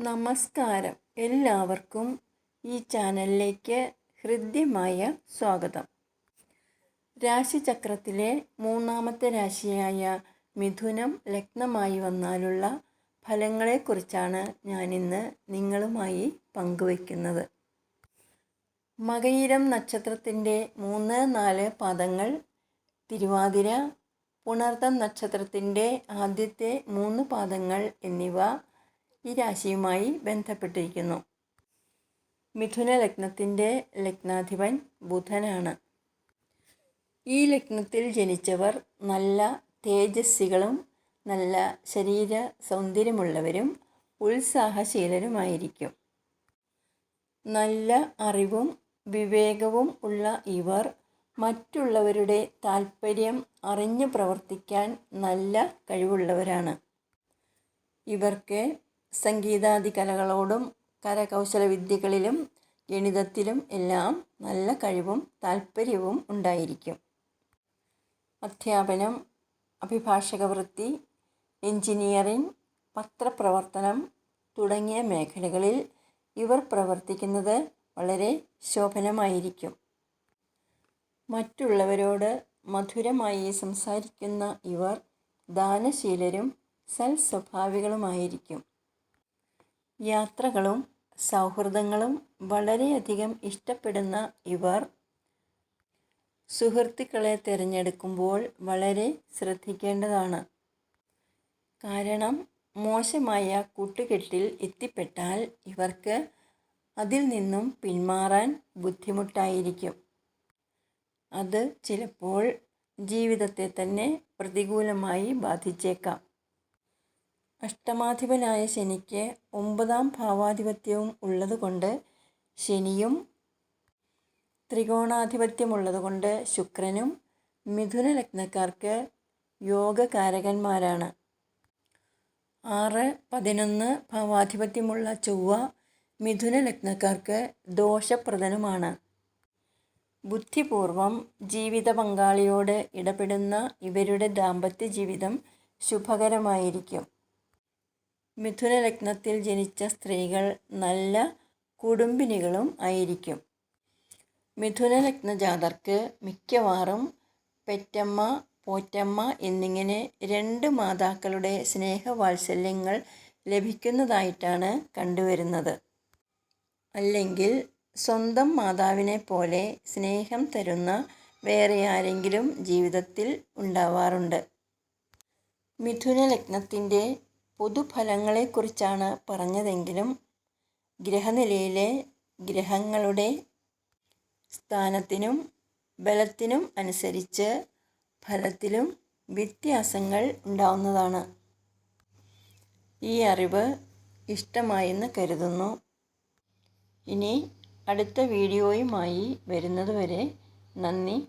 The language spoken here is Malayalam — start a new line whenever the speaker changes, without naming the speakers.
നമസ്കാരം. എല്ലാവർക്കും ഈ ചാനലിലേക്ക് ഹൃദ്യമായ സ്വാഗതം. രാശിചക്രത്തിലെ മൂന്നാമത്തെ രാശിയായ മിഥുനം ലഗ്നമായി വന്നാലുള്ള ഫലങ്ങളെക്കുറിച്ചാണ് ഞാനിന്ന് നിങ്ങളുമായി പങ്കുവയ്ക്കുന്നത്. മകയിരം നക്ഷത്രത്തിന്റെ മൂന്ന് നാല് പാദങ്ങൾ തിരുവാതിര പുണർത്തം നക്ഷത്രത്തിന്റെ ആദ്യത്തെ മൂന്ന് പാദങ്ങൾ എന്നിവ ഈ രാശിയുമായി ബന്ധപ്പെട്ടിരിക്കുന്നു. മിഥുന ലഗ്നത്തിന്റെ ലഗ്നാധിപൻ ബുധനാണ്. ഈ ലഗ്നത്തിൽ ജനിച്ചവർ നല്ല തേജസ്സികളും നല്ല ശരീര സൗന്ദര്യമുള്ളവരും ഉത്സാഹശീലരുമായിരിക്കും. നല്ല അറിവും വിവേകവും ഉള്ള ഇവർ മറ്റുള്ളവരുടെ താൽപ്പര്യം അറിഞ്ഞു പ്രവർത്തിക്കാൻ നല്ല കഴിവുള്ളവരാണ്. ഇവർക്ക് സംഗീതാദി കലകളോടും കരകൗശല വിദ്യകളിലും ഗണിതത്തിലും എല്ലാം നല്ല കഴിവും താല്പര്യവും ഉണ്ടായിരിക്കും. അധ്യാപനം അഭിഭാഷക വൃത്തി എഞ്ചിനീയറിംഗ് പത്രപ്രവർത്തനം തുടങ്ങിയ മേഖലകളിൽ ഇവർ പ്രവർത്തിക്കുന്നത് വളരെ ശോഭനമായിരിക്കും. മറ്റുള്ളവരോട് മധുരമായി സംസാരിക്കുന്ന ഇവർ ദാനശീലരും സൽസ്വഭാവികളുമായിരിക്കും. യാത്രകളും സൗഹൃദങ്ങളും വളരെയധികം ഇഷ്ടപ്പെടുന്ന ഇവർ സുഹൃത്തുക്കളെ തിരഞ്ഞെടുക്കുമ്പോൾ വളരെ ശ്രദ്ധിക്കേണ്ടതാണ്. കാരണം മോശമായ കൂട്ടുകെട്ടിൽ എത്തിപ്പെട്ടാൽ ഇവർക്ക് അതിൽ നിന്നും പിന്മാറാൻ ബുദ്ധിമുട്ടായിരിക്കും. അത് ചിലപ്പോൾ ജീവിതത്തെ തന്നെ പ്രതികൂലമായി ബാധിച്ചേക്കാം. അഷ്ടമാധിപനായ ശനിക്ക് ഒമ്പതാം ഭാവാധിപത്യവും ഉള്ളതുകൊണ്ട് ശനിയും ത്രികോണാധിപത്യമുള്ളതുകൊണ്ട് ശുക്രനും മിഥുന ലഗ്നക്കാർക്ക് യോഗകാരകന്മാരാണ്. ആറ് പതിനൊന്ന് ഭാവാധിപത്യമുള്ള ചൊവ്വ മിഥുന ലഗ്നക്കാർക്ക് ദോഷപ്രദനുമാണ്. ബുദ്ധിപൂർവം ജീവിത പങ്കാളിയോട് ഇടപെടുന്ന ഇവരുടെ ദാമ്പത്യ ജീവിതം ശുഭകരമായിരിക്കും. മിഥുന ലഗ്നത്തിൽ ജനിച്ച സ്ത്രീകൾ നല്ല കുടുംബിനികളും ആയിരിക്കും. മിഥുന ലഗ്ന ജാതർക്ക് മിക്കവാറും പെറ്റമ്മ പോറ്റമ്മ എന്നിങ്ങനെ രണ്ട് മാതാക്കളുടെ സ്നേഹവാത്സല്യങ്ങൾ ലഭിക്കുന്നതായിട്ടാണ് കണ്ടുവരുന്നത്. അല്ലെങ്കിൽ സ്വന്തം മാതാവിനെ പോലെ സ്നേഹം തരുന്ന വേറെ ആരെങ്കിലും ജീവിതത്തിൽ ഉണ്ടാവാറുണ്ട്. മിഥുന ലഗ്നത്തിന്റെ പൊതുഫലങ്ങളെക്കുറിച്ചാണ് പറഞ്ഞതെങ്കിലും ഗ്രഹനിലയിലെ ഗ്രഹങ്ങളുടെ സ്ഥാനത്തിനും ബലത്തിനും അനുസരിച്ച് ഫലത്തിലും വ്യത്യാസങ്ങൾ ഉണ്ടാവുന്നതാണ്. ഈ അറിവ് ഇഷ്ടമായെന്ന് കരുതുന്നു. ഇനി അടുത്ത വീഡിയോയുമായി വരുന്നതുവരെ നന്ദി.